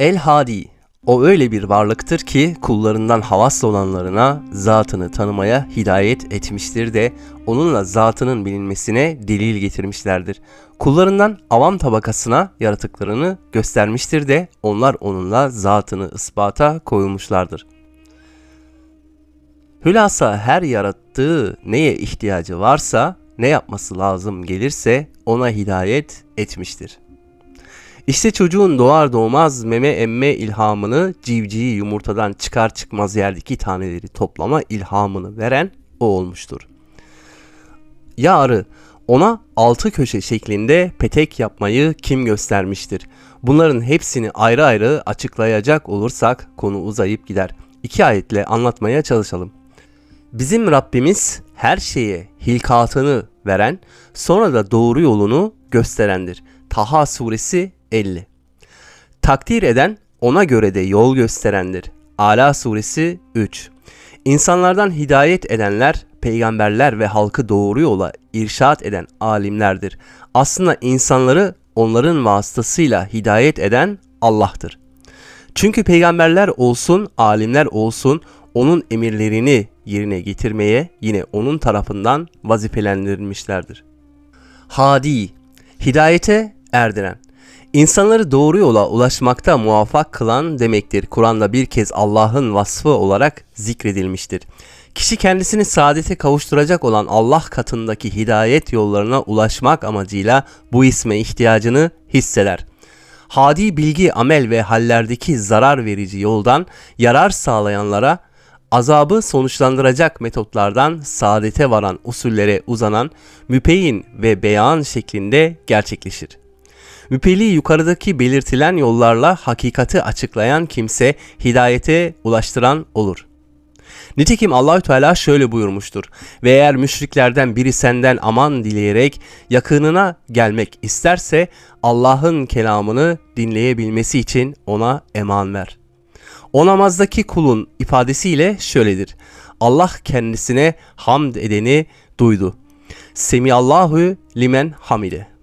El Hadi o öyle bir varlıktır ki kullarından havasla olanlarına zatını tanımaya hidayet etmiştir de onunla zatının bilinmesine delil getirmişlerdir. Kullarından avam tabakasına yaratıklarını göstermiştir de onlar onunla zatını ispata koyulmuşlardır. Hülasa her yarattığı neye ihtiyacı varsa, ne yapması lazım gelirse ona hidayet etmiştir. İşte çocuğun doğar doğmaz meme emme ilhamını civcivi yumurtadan çıkar çıkmaz yerdeki taneleri toplama ilhamını veren o olmuştur. Ya arı ona altı köşe şeklinde petek yapmayı kim göstermiştir? Bunların hepsini ayrı ayrı açıklayacak olursak konu uzayıp gider. İki ayetle anlatmaya çalışalım. Bizim Rabbimiz her şeye hilkatını veren, sonra da doğru yolunu gösterendir. Taha suresi 50. Takdir eden, ona göre de yol gösterendir. Ala suresi 3. İnsanlardan hidayet edenler, peygamberler ve halkı doğru yola irşat eden alimlerdir. Aslında insanları onların vasıtasıyla hidayet eden Allah'tır. Çünkü peygamberler olsun, alimler olsun onun emirlerini yerine getirmeye yine onun tarafından vazifelendirilmişlerdir. Hadi, hidayete erdiren. İnsanları doğru yola ulaşmakta muvaffak kılan demektir. Kur'an'da bir kez Allah'ın vasfı olarak zikredilmiştir. Kişi kendisini saadete kavuşturacak olan Allah katındaki hidayet yollarına ulaşmak amacıyla bu isme ihtiyacını hisseder. Hadi bilgi, amel ve hallerdeki zarar verici yoldan yarar sağlayanlara azabı sonuçlandıracak metotlardan saadete varan usullere uzanan müpeyin ve beyan şeklinde gerçekleşir. Müpeli yukarıdaki belirtilen yollarla hakikati açıklayan kimse hidayete ulaştıran olur. Nitekim Allahü Teala şöyle buyurmuştur. Ve eğer müşriklerden biri senden aman dileyerek yakınına gelmek isterse Allah'ın kelamını dinleyebilmesi için ona eman ver. O namazdaki kulun ifadesiyle şöyledir. Allah kendisine hamd edeni duydu. Semiyallahu limen hamide.